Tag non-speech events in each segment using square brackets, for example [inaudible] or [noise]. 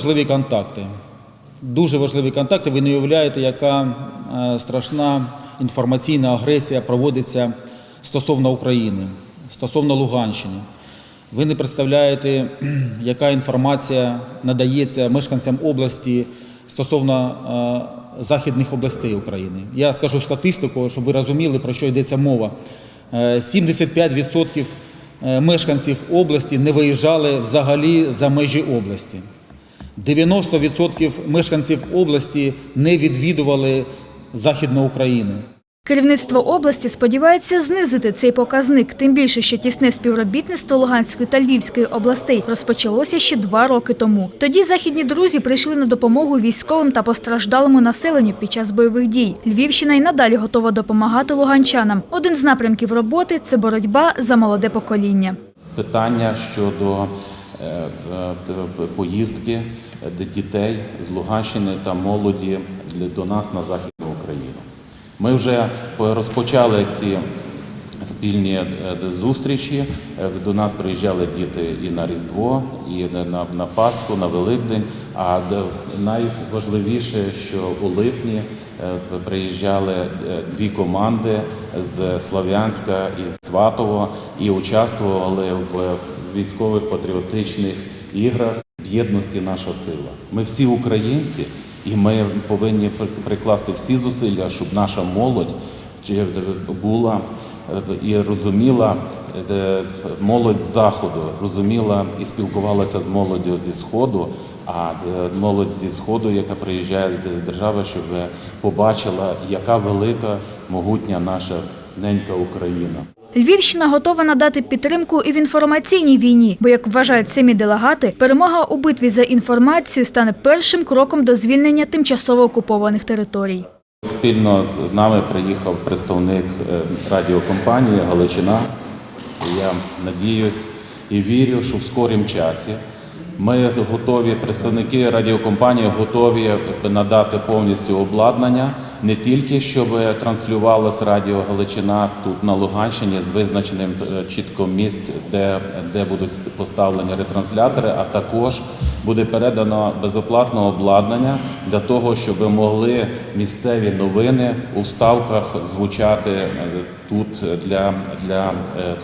Важливі контакти. Дуже важливі контакти. Ви не уявляєте, яка е, страшна інформаційна агресія проводиться стосовно України, стосовно Луганщини. Ви не представляєте, [clears throat] яка інформація надається мешканцям області стосовно е, західних областей України. Я скажу статистику, щоб ви розуміли, про що йдеться мова. Е, 75% е, мешканців області не виїжджали взагалі за межі області. 90% мешканців області не відвідували Західну Україну. Керівництво області сподівається знизити цей показник, тим більше, що тісне співробітництво Луганської та Львівської областей розпочалося ще два роки тому. Тоді західні друзі прийшли на допомогу військовим та постраждалому населенню під час бойових дій. Львівщина й надалі готова допомагати луганчанам. Один з напрямків роботи це боротьба за молоде покоління. питання щодо поїздки е, дітей з Луганщини та молоді до нас на Західну Україну. Ми вже розпочали ці спільні е, зустрічі. Е, До нас приїжджали діти і на Різдво, і на, на, Пасху, на Великдень. А найважливіше, що у липні е, приїжджали е, дві команди з Слов'янська і з Сватово і участвували в військових патріотичних іграх. В єдності наша сила. Ми всі українці, і ми повинні прикласти всі зусилля, щоб наша молодь була е, і розуміла е, молодь з заходу, розуміла і спілкувалася з молоддю зі сходу. А е, молодь зі сходу, яка приїжджає з держави, щоб побачила, яка велика, могутня наша ненька Україна. Львівщина готова надати підтримку і в інформаційній війні, бо, як вважають самі делегати, перемога у битві за інформацію стане першим кроком до звільнення тимчасово окупованих територій. Спільно з нами приїхав представник е, радіокомпанії Галичина. Я надіюсь і вірю, що в скорім часі ми готові, представники радіокомпанії готові надати повністю обладнання не тільки щоб транслювалось радіо Галичина тут на Луганщині з визначеним е, чітко місць, де, де будуть поставлені ретранслятори, а також буде передано безоплатне обладнання для того, щоб могли місцеві новини у вставках звучати е, тут для, для е,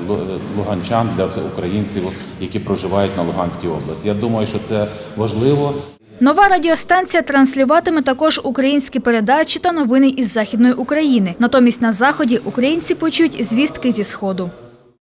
луганчан, для українців, які проживають на Луганській області. Я думаю, що це важливо. Нова радіостанція транслюватиме також українські передачі та новини із Західної України. Натомість на Заході українці почують звістки зі Сходу.